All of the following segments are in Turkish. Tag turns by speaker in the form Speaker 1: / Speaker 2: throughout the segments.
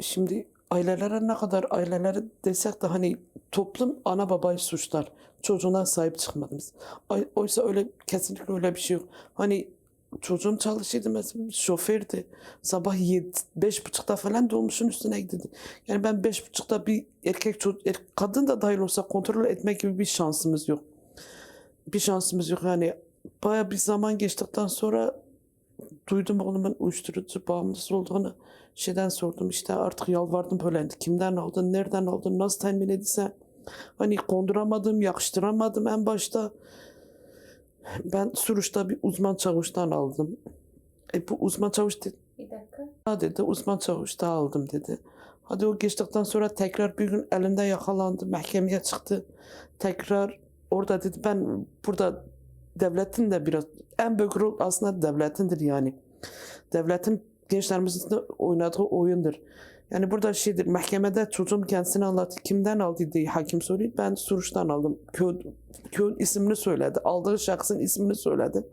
Speaker 1: Şimdi ailelere ne kadar aileleri desek de hani toplum ana babayı suçlar. Çocuğuna sahip çıkmadınız. Oysa öyle kesinlikle öyle bir şey yok. Hani çocuğum çalışıyordu mesela şofördü. Sabah yedi, beş buçukta falan dolmuşun üstüne gidiyordu. Yani ben beş buçukta bir erkek çocuk, er- kadın da dahil olsa kontrol etmek gibi bir şansımız yok. Bir şansımız yok. Yani baya bir zaman geçtikten sonra duydum oğlumun uyuşturucu bağımlısı olduğunu. Şeyden sordum işte artık yalvardım böyle kimden aldın nereden aldın nasıl temin edilse? Hani konduramadım yakıştıramadım en başta. Ben Suruç'ta bir uzman çavuştan aldım. E bu uzman çavuş dedi,
Speaker 2: Bir dakika.
Speaker 1: "Ha," dedi uzman çavuşta aldım dedi. Hadi o geçtikten sonra tekrar bir gün elinde yakalandı mahkemeye çıktı. Tekrar orada dedi ben burada devletin de biraz en büyük rol aslında devletindir yani devletin gençlerimizin oynadığı oyundur. Yani burada şeydir, mahkemede çocuğum kendisini anlattı. Kimden aldı diye hakim soruyor. Ben Suruç'tan aldım. Köy, köyün ismini söyledi. Aldığı şahsın ismini söyledi.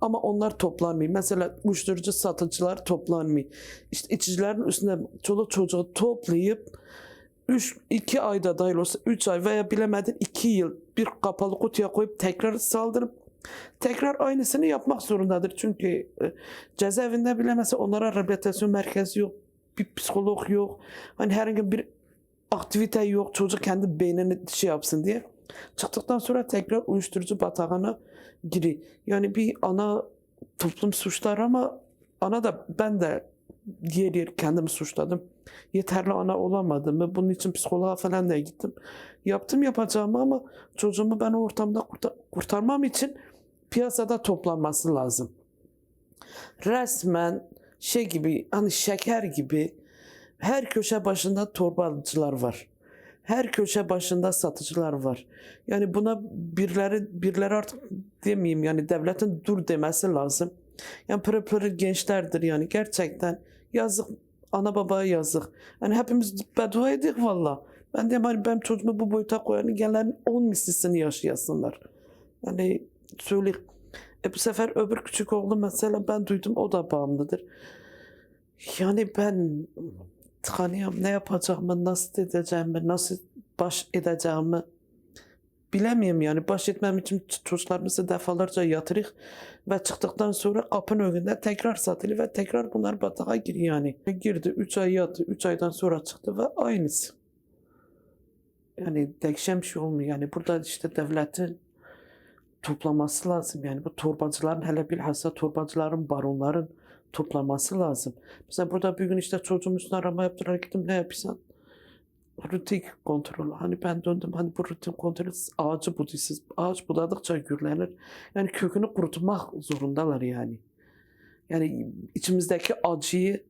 Speaker 1: Ama onlar toplanmıyor. Mesela uyuşturucu satıcılar toplanmıyor. İşte içicilerin üstüne çoluk çocuğu toplayıp 3 2 ayda dahil olsa 3 ay veya bilemedin 2 yıl bir kapalı kutuya koyup tekrar saldırıp tekrar aynısını yapmak zorundadır. Çünkü e, cezaevinde bile mesela onlara rehabilitasyon merkezi yok. Bir psikolog yok. Hani herhangi bir aktivite yok. Çocuk kendi beynini şey yapsın diye. Çıktıktan sonra tekrar uyuşturucu batağına giriyor. Yani bir ana toplum suçlar ama ana da ben de yer yer kendimi suçladım. Yeterli ana olamadım ve bunun için psikoloğa falan da gittim. Yaptım yapacağımı ama çocuğumu ben o ortamda kurta- kurtarmam için piyasada toplanması lazım. Resmen şey gibi hani şeker gibi her köşe başında torbacılar var. Her köşe başında satıcılar var. Yani buna birileri birileri artık demeyeyim yani devletin dur demesi lazım. Yani pırıl pırıl gençlerdir yani gerçekten yazık ana babaya yazık. Yani hepimiz beddua edik valla. Ben de hani ben çocuğumu bu boyuta koyanı gelen on mislisini yaşayasınlar. Yani söyleyeyim. E bu sefer öbür küçük oğlu mesela ben duydum o da bağımlıdır. Yani ben tıkanıyorum ne yapacağımı, nasıl edeceğimi, nasıl baş edeceğimi bilemiyorum yani. Baş etmem için ç- çocuklarımızı defalarca yatırık ve çıktıktan sonra kapının önünde tekrar satılıyor ve tekrar bunlar batağa giriyor yani. Girdi 3 ay yattı, 3 aydan sonra çıktı ve aynısı. Yani değişen bir şey olmuyor. Yani burada işte devletin toplaması lazım. Yani bu torbacıların hele bilhassa torbacıların, baronların toplaması lazım. Mesela burada bir gün işte çocuğum üstüne arama yaptılar. Gittim ne yapıyorsun? Rutin kontrol. Hani ben döndüm hani bu rutin kontrol ağacı buduysiz. Ağaç budadıkça gürlenir. Yani kökünü kurutmak zorundalar yani. Yani içimizdeki acıyı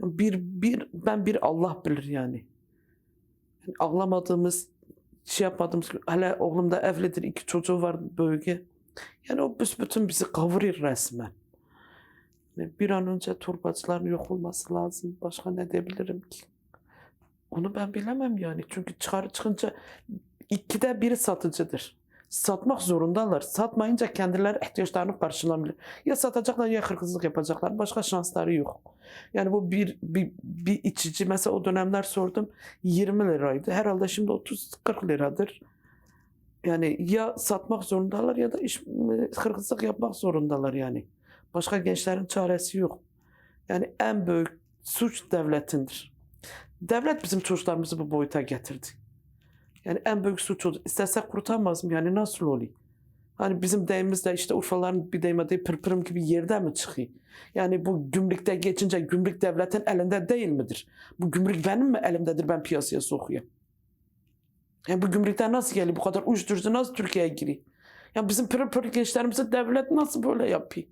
Speaker 1: bir, bir ben bir Allah bilir yani. yani ağlamadığımız şey yapmadığımız hele oğlum da evlidir iki çocuğu var bölge. Yani o büsbütün bizi kavuruyor resmen. Yani bir an önce torbacıların yok olması lazım. Başka ne diyebilirim ki? Onu ben bilemem yani. Çünkü çıkar çıkınca ikide biri satıcıdır. Satmak zorundalar. Satmayınca kendileri ihtiyaçlarını karşılamıyor. Ya satacaklar ya hırsızlık yapacaklar. Başka şansları yok. Yani bu bir, bir, bir içici mesela o dönemler sordum 20 liraydı. Herhalde şimdi 30-40 liradır. Yani ya satmak zorundalar ya da iş, hırsızlık yapmak zorundalar yani. Başka gençlerin çaresi yok. Yani en büyük suç devletindir. Devlet bizim çocuklarımızı bu boyuta getirdi. Yani en büyük suç o. İstesek kurtarmaz mı? Yani nasıl oluyor? Hani bizim deyimizde işte Urfaların bir deyime değil pırpırım gibi yerde mi çıkıyor? Yani bu gümrükte geçince gümrük devletin elinde değil midir? Bu gümrük benim mi elimdedir ben piyasaya sokuyorum? Yani bu gümrükten nasıl geliyor? Bu kadar uyuşturucu nasıl Türkiye'ye giriyor? Yani bizim pırıl pırıl gençlerimize devlet nasıl böyle yapıyor?